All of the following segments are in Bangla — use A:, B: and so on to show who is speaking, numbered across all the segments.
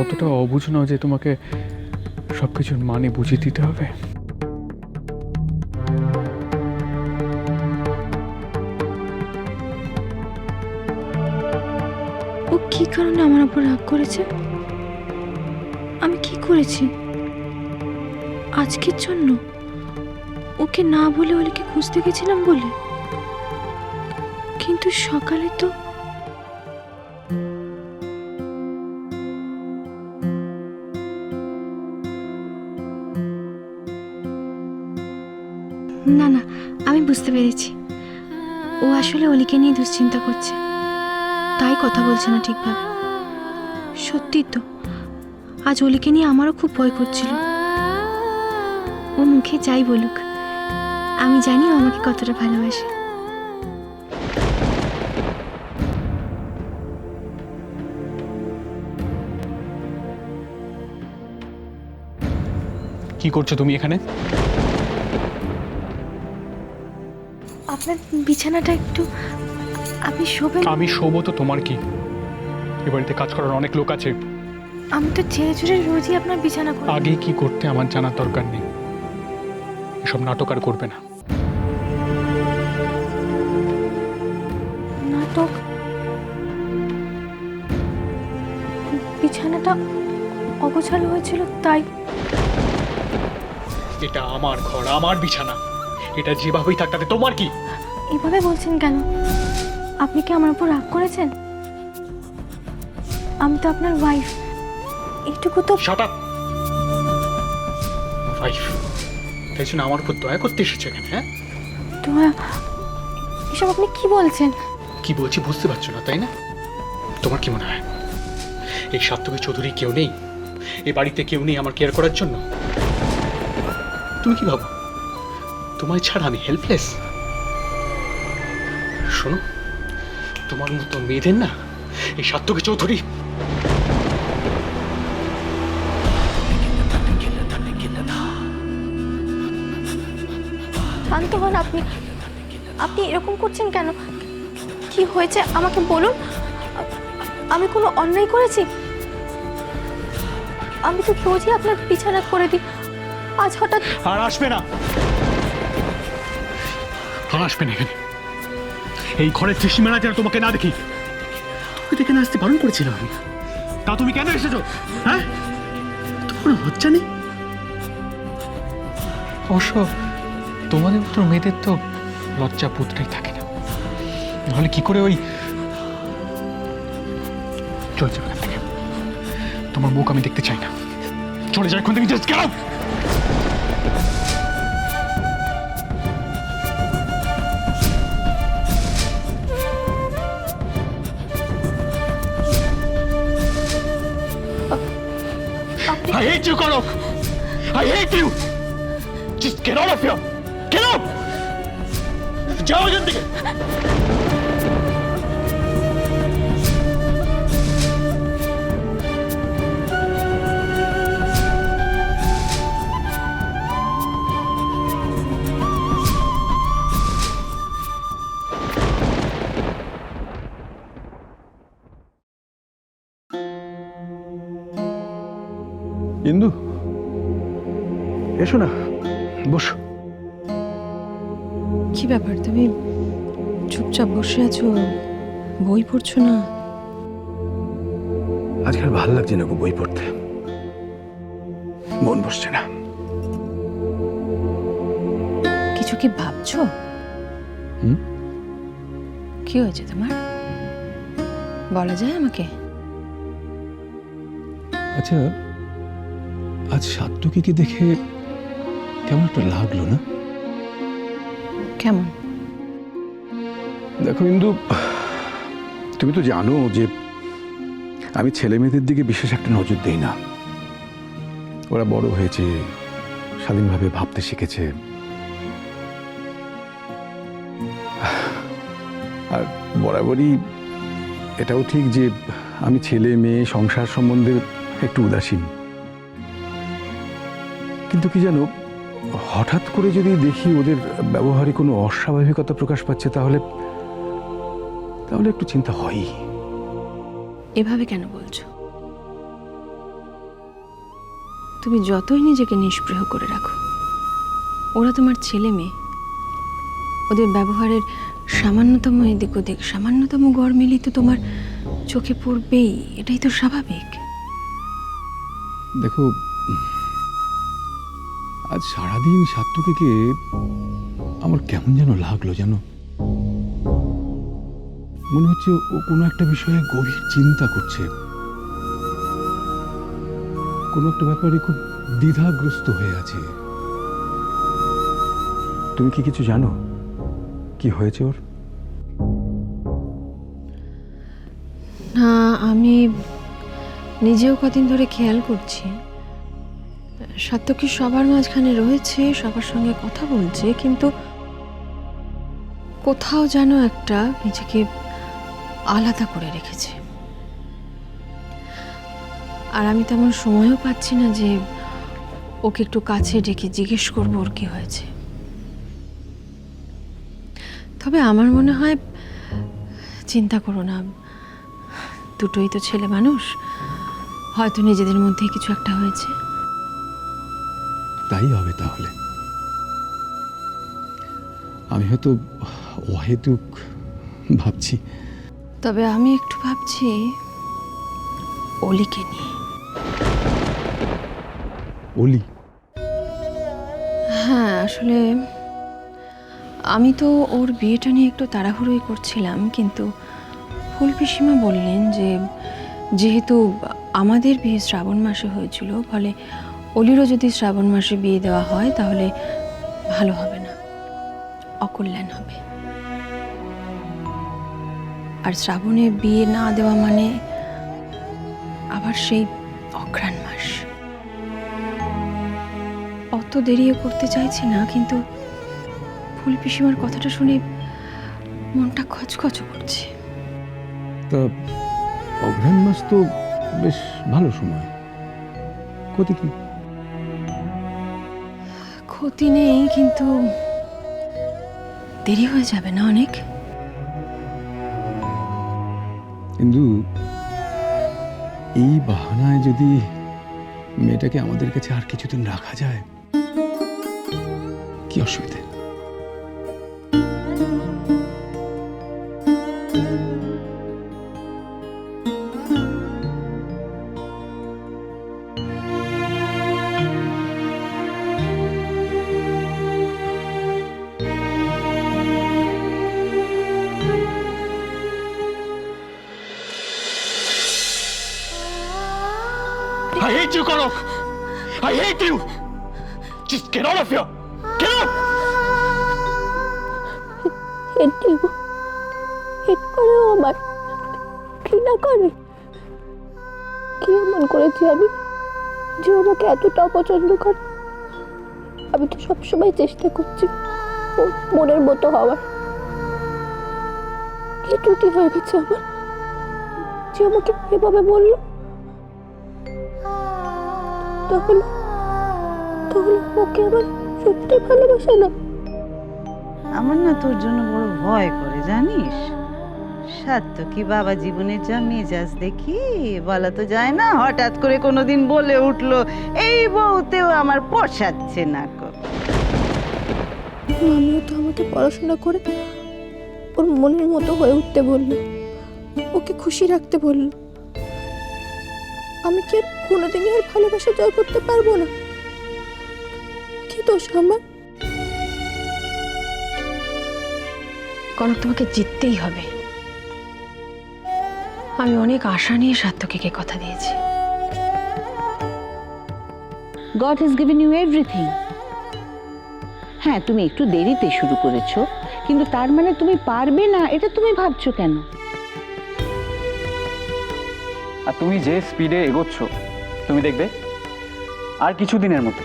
A: অতটা অবুঝ নও যে তোমাকে সব কিছুর মানে বুঝিয়ে দিতে হবে।
B: ও কি কারণে আমার উপর রাগ করেছে? আমি কি করেছি? আজকের জন্য ওকে না বলে অলিকে খুঁজতে গেছিলাম বলে? কিন্তু সকালে তো বুঝতে পেরেছি। ও আসলে অলিকে নিয়ে দুশ্চিন্তা করছে। তাই কথা বলছে না ঠিকভাবে। সত্যি তো, আজ অলিকে নিয়ে আমারও খুব ভয় করছিল। ও মুখে যাই বলুক, আমি জানি আমাকে কতটা ভালোবাসে।
A: কি করছ তুমি এখানে?
B: আপনার বিছানাটা একটু আপনি শোবেন।
A: আমি শোবো তো তোমার কি? এ বাড়িতে কাজ করার অনেক লোক আছে।
B: আমি তো ছেড়ে ছুড়ে রোজই আপনার বিছানা করি
A: আগে কি করতে আমার জানার দরকার নেই। এসব নাটক আর করবে না।
B: নাটক? বিছানাটা অগোছালো হয়েছিল তাই।
A: এটা আমার ঘর আমার বিছানা। এটা যেভাবেই থাক তাতে তোমার কি?
B: এভাবে বলছেন কেন? আপনি কি আমার উপর রাগ করেছেন? আমি তো আপনার ওয়াইফ এইটুকু তো
A: শাট আপ ওয়াইফ তাই জন্য আমার উপর দয়া করতে এসেছ এখানে হ্যাঁ?
B: তোমার এসব আপনি কি বলছেন?
A: কি বলছি বুঝতে পারছ না তাই না? তোমার কি মনে হয়? এই সাত্তকী চৌধুরী কেউ নেই? এই বাড়িতে কেউ নেই আমার কেয়ার করার জন্য? তুমি কি ভাবো? তোমায় ছাড়া আমি হেল্পলেস শোনো তোমার মতো মেয়েদের না এই সাত্তকী চৌধুরী।
B: শান্ত হন আপনি। আপনি এরকম করছেন কেন? কি হয়েছে আমাকে বলুন? আমি কোনো অন্যায় করেছি? আমি তো রোজই আপনার বিছানা করে দিই। আজ হঠাৎ
A: আর আসবে না। আর আসবে না এখানে এই ঘরের ত্রিসীমানা যেন তোমাকে না দেখি। তোকে দেখে আসতে বারণ করেছিলাম আমি। তা তুমি কেন এসেছ? হ্যাঁ? তোমার লজ্জা নেই? অবশ্য তোমাদের মতো মেয়েদের তো লজ্জা পুত্রেই থাকে না। নাহলে কি করে ওই চলে যাবে এখান থেকে? তোমার মুখ আমি দেখতে চাই না। চলে যাই এখান থেকে just
B: get
A: I hate you, Konok! I hate you! Just get out of here! Get out! যাও এখান থেকে
C: এসো না। বসো।
D: কি ব্যাপার? তুমি চুপচাপ বসে আছো বই পড়ছো না?
C: আজকাল ভালো লাগছে না গো বই পড়তে। মন বসছে না।
D: কিছু কি ভাবছ? কি হয়েছে তোমার? বলা যায় আমাকে?
C: আচ্ছা আজ সাত্তকীকে দেখে কেমন একটা লাগল না?
D: কেমন?
C: দেখো ইন্দু তুমি তো জানো যে আমি ছেলে মেয়েদের দিকে বিশেষ একটা নজর দেই না। ওরা বড় হয়েছে স্বাধীনভাবে ভাবতে শিখেছে। আর বরাবরই এটাও ঠিক যে আমি ছেলে মেয়ে সংসার সম্বন্ধে একটু উদাসীন। কিন্তু কি জানো হঠাৎ করে যদি দেখি ওদের ব্যবহারে কোনো অস্বাভাবিকতা প্রকাশ পাচ্ছে তাহলে তাহলে একটু চিন্তা হয়ই।
D: এভাবে কেন বলছো? তুমি যতই নিজেকে নিষ্পৃহ করে রাখো ওরা তোমার ছেলে মেয়ে। ওদের ব্যবহারের সামান্যতম এদিক ওদিক সামান্যতম গড় গড়মিলি তো তোমার চোখে পড়বেই এটাই তো স্বাভাবিক।
C: দেখো আজ সারাদিন সাত্তুকে আমার কেমন যেন লাগল যেন মনে হচ্ছে ও কোনো একটা বিষয়ে গভীর চিন্তা করছে। কোনো একটা ব্যাপারে খুব দ্বিধাগ্রস্ত হয়ে আছে। তুমি কি কিছু জানো? কি হয়েছে ওর?
D: না, আমি নিজেও কদিন ধরে খেয়াল করছি। সাত্যকী সবার মাঝখানে রয়েছে, সবার সঙ্গে কথা বলছে, কিন্তু কোথাও যেন একটা নিজেকে আলাদা করে রেখেছে। আর আমি তেমন সময়ও পাচ্ছি না যে ওকে একটু কাছে ডেকে জিজ্ঞেস করব ওর কি হয়েছে। তবে আমার মনে হয়, চিন্তা করো না, দুটোই তো ছেলে মানুষ, হয়তো নিজেদের মধ্যেই কিছু একটা হয়েছে।
C: তাই হবে তাহলে। আমি হয়তো অহেতুক ভাবছি।
D: তবে আমি একটু ভাবছি অলিকে নিয়ে।
C: অলি?
D: হ্যাঁ আসলে আমি তো ওর বিয়েটা নিয়ে একটু তাড়াহুড়োই করছিলাম কিন্তু ফুল পিসিমা বললেন যে যেহেতু আমাদের বিয়ে শ্রাবণ মাসে হয়েছিল ফলে অলিরও যদি শ্রাবণ মাসে বিয়ে দেওয়া হয়, তাহলে ভালো হবে না। অকল্যাণ হবে। আর শ্রাবণে বিয়ে না দেওয়া মানে আবার সেই অঘ্রাণ মাস। অত দেরিও করতে চাইছি না, কিন্তু ফুল পিসিমার কথাটা শুনে মনটা খচখচ করছে।
C: তা অঘ্রাণ মাস তো বেশ ভালো সময়। ক্ষতি কি?
D: ক্ষতি নেই, কিন্তু দেরি হয়ে যাবে না অনেক?
C: কিন্তু এই বাহানায় যদি মেয়েটাকে আমাদের কাছে আর কিছুদিন রাখা যায়, কি অসুবিধে?
A: I hate you, Kanak! I hate you! Just get out of here! Get out!
E: হেঁটেও হেট করেও আমার ঘৃণা করে কি এমন করেছি আমি যে আমাকে এতটা অপছন্দ করে আমি তো সবসময় চেষ্টা করছি মনের মতো হওয়ার কি ত্রুটি হয়ে গেছে আমার যে আমাকে এভাবে বলল তাহলে তাহলে ওকে আমার সত্যি ভালোবাসে না।
F: আমার না তোর জন্য বড় ভয় করে জানিস? সাত্য কি বাবা জীবনের যা মেজাজ দেখি বলা তো যায় না হঠাৎ করে কোনোদিন বলে উঠল এই বউতেও আমার পোষাচ্ছে না কো
E: মামিও তো আমাকে পড়াশোনা করে ওর মনের মতো হয়ে উঠতে বলল ওকে খুশি রাখতে বলল। আমি কি আর কোনোদিনই আর ভালোবাসা জয় করতে পারব না? কি দোষ আমার?
D: কনক তোমাকে জিততেই হবে। আমি অনেক আশা নিয়ে সাত্যকীকে কথা দিয়েছি।
G: God has given you everything হ্যাঁ তুমি একটু দেরিতে শুরু করেছ কিন্তু তার মানে তুমি পারবে না এটা তুমি ভাবছ কেন?
H: আর তুমি যে স্পিডে এগোচ্ছ, তুমি দেখবে, আর কিছু দিনের মতো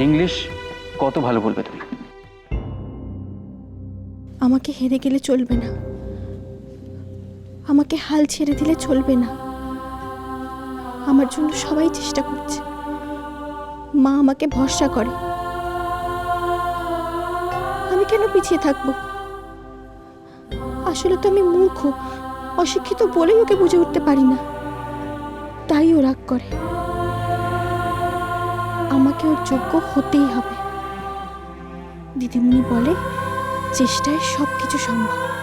H: ইংলিশ কত ভালো বলবে তুমি।
E: আমাকে হেরে গেলে চলবে না। আমাকে হাল ছেড়ে দিলে চলবে না। আমার জন্য সবাই চেষ্টা করছে। মা আমাকে ভরসা করে। আমি কেন পিছিয়ে থাকব? আসলে তো আমি মূর্খ, অশিক্ষিত বলেই ওকে বুঝে উঠতে পারি না। তাই ও রাগ করে। আমাকে ওর যোগ্য হতেই হবে। দিদিমণি বলে, চেষ্টায় সব কিছু সম্ভব।